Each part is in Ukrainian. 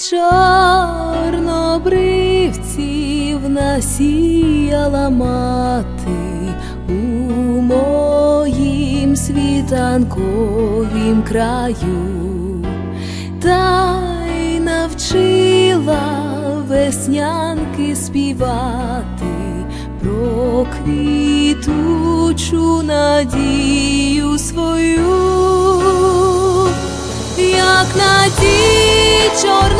Чорнобривців насіяла мати у моїм світанковім краю, та й навчила веснянки співати про квітучу надію свою. Як на ті чорнобривці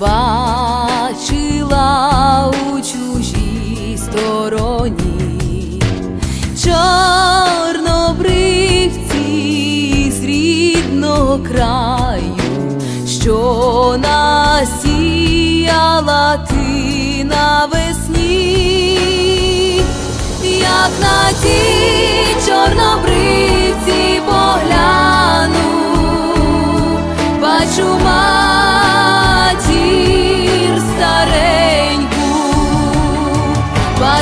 бачила у чужій стороні, чорнобривці з рідного краю, що насіяла ти навесні. Як на ті чорнобривці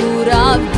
por alguém.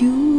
чую,